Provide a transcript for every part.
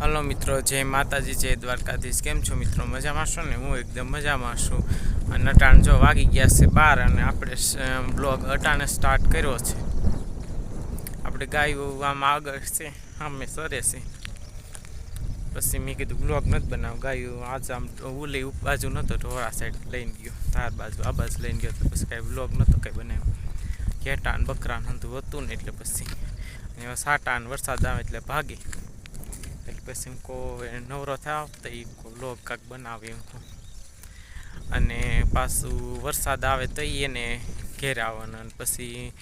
Hello મિત્રો, જય માતાજી, જય દ્વારકાધીશ. કેમ છો મિત્રો? મજામાં છો ને? હું એકદમ મજામાં છું. અને અટાણ જો વાગી ગયા છે બાર અને આપણે બ્લોગ અટાણે સ્ટાર્ટ કર્યો છે. આપણે ગાયું આમ આગળ છે, આમે સરે છે. પછી મેં કીધું, બ્લોગ નથી બનાવ. ગાયું આજ આમ ઓલી બાજુ નહોતો ઢોળા સાઈડ લઈને ગયો, ધાર બાજુ, આ બાજુ લઈને ગયો તો પછી કાંઈ બ્લોગ નહોતો કંઈ બનાવ્યો. ઘેટાન, બકરાન હતું હતું ને એટલે પછી. અને સાટા ને વરસાદ આવે એટલે ભાગી. એટલે પછી એમ કહો નવરો થાવ તો એ લોક કાંક બનાવે એમ કહું. અને પાછું વરસાદ આવે તો એને ઘેર આવવાનો અને પછી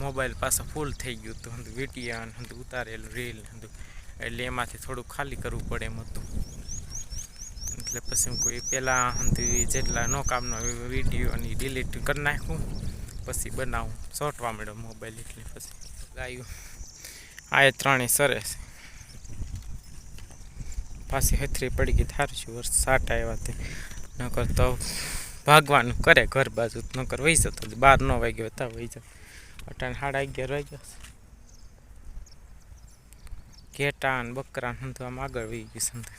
મોબાઈલ પાછો ફૂલ થઈ ગયું હતું. વીડિયો અને ઉતારેલું રીલ એટલે એમાંથી થોડું ખાલી કરવું પડે એમ હતું. એટલે પછી હું કોઈ પહેલાં જેટલા નો કામનો વીડિયો અને ડિલીટ કરી નાખું. પછી બનાવું. સોટવા મળ્યો મોબાઈલ એટલે પછી. ગાયું. આ એ ત્રણેય સરસ. પાછી હથરી પડી ગઈ થારું છું વર્ષ સાઠ આવ્યા તે. નકર તો ભાગવાનું કરે ઘર બાજુ, નકર વહી જતો બાર ન વાગ્યો હતા વહી જતો અટાણ સાડા અગિયાર વાગ્યા છે. ઘેટા ને બકરા ને આમ આગળ વહી ગયું સમથે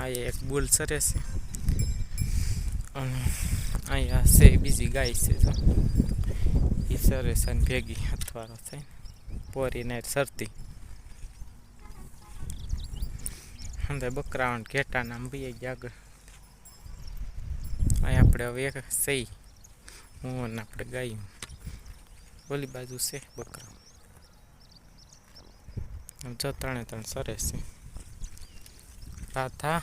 આ એક બુલ સરે છે. અને અહીંયા છે બીજી ગાય છે એ સરે છે ને ભેગી હથવારો છે પોરીને સરતી અંદર બકરાઓ ને ઘેટા નામ ભાઈ ગયા આગળ અહીં આપણે હવે એક સહી હું આપણે ગાયું. ઓલી બાજુ છે બકરા. જો ત્રણે ત્રણ સરે છે. રાધા.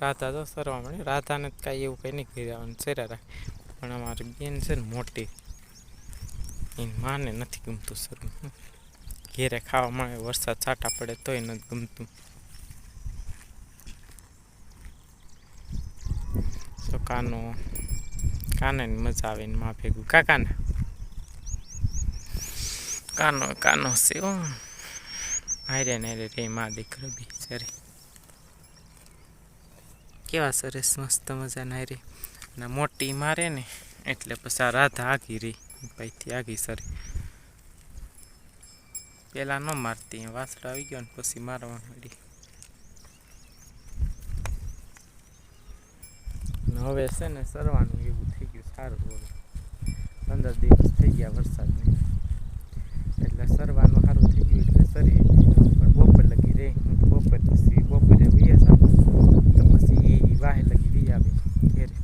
રાધા તો સરવા મળે રાધાને કાંઈ એવું કંઈ નહીં કરી આવવાનું સેરા રાખે. પણ અમારી બેન છે ને મોટી. એની માને નથી ગમતું સરવું. ઘેરે ખાવા મળે વરસાદ છાંટા પડે તોય નથી ગમતું. તો કાનો કાને મજા આવે ને માં ભેગું. કાકાને? કાનો કાનો છે હારે ને હારે રે, માં દીકરો બી કેવા સરસ મસ્ત મજાના હારે. ને મોટી મારે ને, એટલે પછી રાધા આગી રહી, ભાઈથી આગી સરી. પેલા ન મારતી વાસડો આવી ગયો ને પછી મારવા મળી ને હવે છે ને સરવાનું એવું થઈ ગયું સારું હવે પંદર દિવસ થઈ ગયા વરસાદને એટલે સરવાનું સારું થઈ ગયું એટલે સરી પણ બપોર લગી રહે હું તો બપોર પછી બપોરે વીએ જાઉં તો પછી એ વાહે લગી વી આવે ઘેરે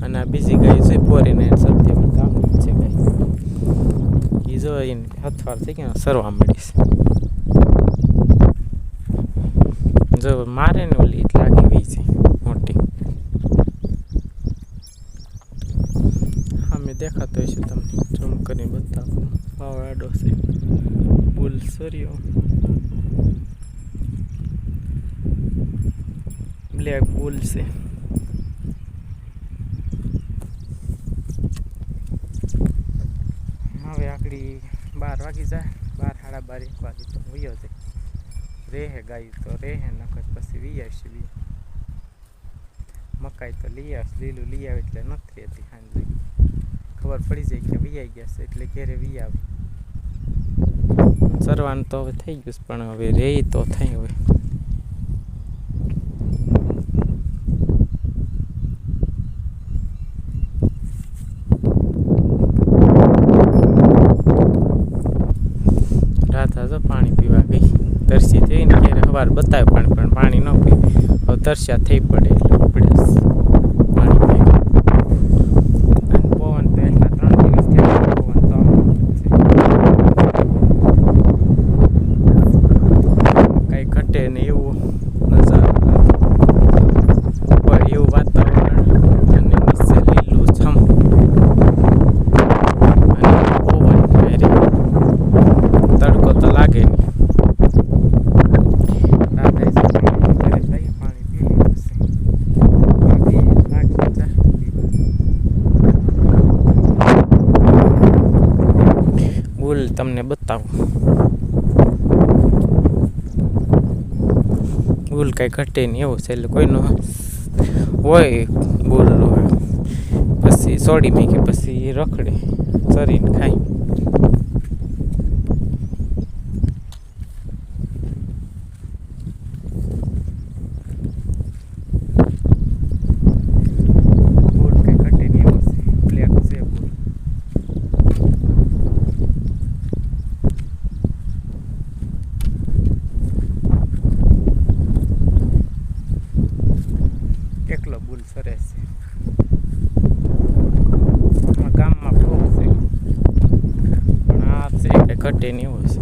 અને આ બીજી ગાય છે પોરીને સરતીમાં ગામની છે ગાય જો એને હથવાર થઈ ગયા. સરવા મળી છે જો મારે ને ઓલી લાગી ગઈ છે મોટી. હા મેં દેખાતો હશે તમને. ઝૂમ કરીને બતાવું. પાવડાડો છે. બુલ સર્યો. બ્લેક બુલ છે. હવે બાર વાગી જાય. બાર, સાડા બાર, એક વાગે તો વયો જાય રેહે ગાયું તો રેહે નખત પછી વી આવશે બી. મકાઈ તો લઈ આવશે લીલું લઈ આવે એટલે નથી રહેતી સાંજે ખબર પડી જાય કે વી આવી ગયા છે એટલે ઘેરે વી આવે. સરવાનું તો હવે થઈ ગયું પણ હવે રે તો થઈ હવે રાધા તો પાણી પીવા ગઈ તરસી થઈ ને ઘેરે સવાર બતાવ્યું પાણી પણ પાણી ન પી હવે તરસ્યા થઈ પડે એટલે ઉપડે પાણી પીવા અને પવન તો એટલા ત્રણ દિવસ થયા પવન તો આવવાનો જ છે કાંઈ ઘટે ને એવું નજારો હોય એવું વાતાવરણ અને નીચે લીલું છમ અને પવન હારે તડકો તો લાગે નહીં રાતે જ પાણી ઘરે લઈ પાણી પી લીધું છે બાકી લાગી જા બુલ તમને બતાવું. ભૂલ કાંઈ ઘટે નહીં એવું છે, એટલે કોઈનો હોય ભૂલ પછી છોડી મૂકી પછી રખડે ચરીને ખાય. સરસ છે ગામમાં બહુ છે પણ આ છે એટલે ઘટે નહીં હોય છે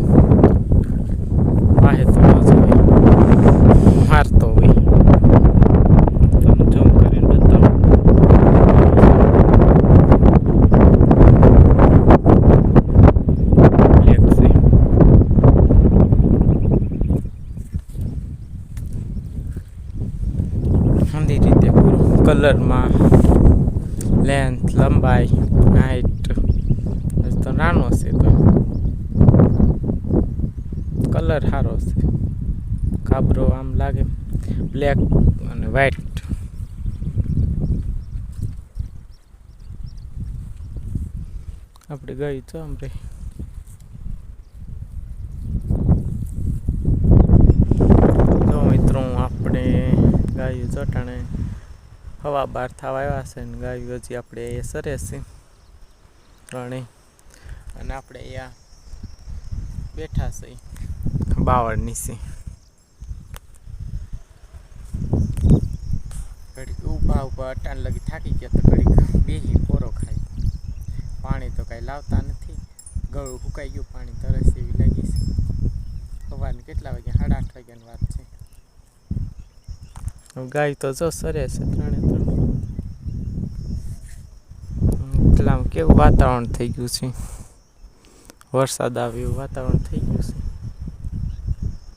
વાહે તો ન જવાય મારતો હોય તમે જમ કરીને બતાવો બ્લેક છે ઊંધી રીતે પૂરું કલરમાં લેન્થ લંબાઈ હાઈટ તો નાનો છે તો કલર સારો છે કાબરો આમ લાગે બ્લેક અને વ્હાઈટ આપણે ગઈ તો આપણે તો મિત્રો આપણે ગાયું ચટાણે હવા બહાર થવા આવ્યા છે ને ગાયું હજી આપણે એ સરે છે. ત્રણેય. અને આપણે અહીંયા બેઠા છે. બાવળ નીચે ઘડીક ઊભા ઊભા અટાણ લગી થાકી ગયા તો ઘડીક બેહી પોરો ખાય. પાણી તો કાંઈ લાવતા નથી. ગળું સુકાઈ ગયું, પાણી તરસ એવી લાગી છે. સવારની કેટલા વાગ્યા? સાડા આઠ વાગ્યાની વાત છે. ગાય તો જો સરે છે ત્રણે ત્રણ એટલે આમ કેવું વાતાવરણ થઈ ગયું છે? વરસાદ આવે એવું વાતાવરણ થઈ ગયું છે?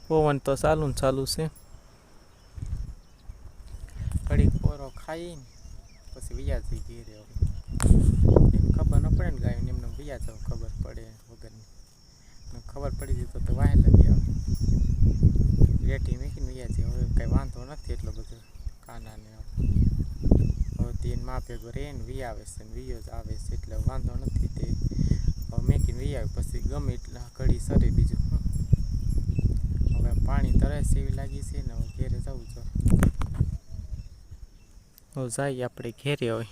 પવન તો ચાલુ ને ચાલુ છે. ઘડીક પોરો ખાઈને પછી વિયા જઈ ઘેરે એમ ખબર ન પડે ને ગાયું એમને વિયા જાવ ખબર પડે વગરની. ખબર પડી જઈ તો વાહે લગી આવે. રેટી મેકીને વિયા જઈ હવે કંઈ વાંધો નથી એટલો બધો. કાનાને હવે તેન મા ભેગો વી આવે છે ને વિયો જ આવે છે, એટલે વાંધો નથી તે. મેકીને વી આવે, પછી ગમે એટલે ઘડી સરે બીજું. હવે પાણી તરસ એવી લાગી છે ને, હવે ઘેરે જવું જઈએ આપણે ઘેરે હવે.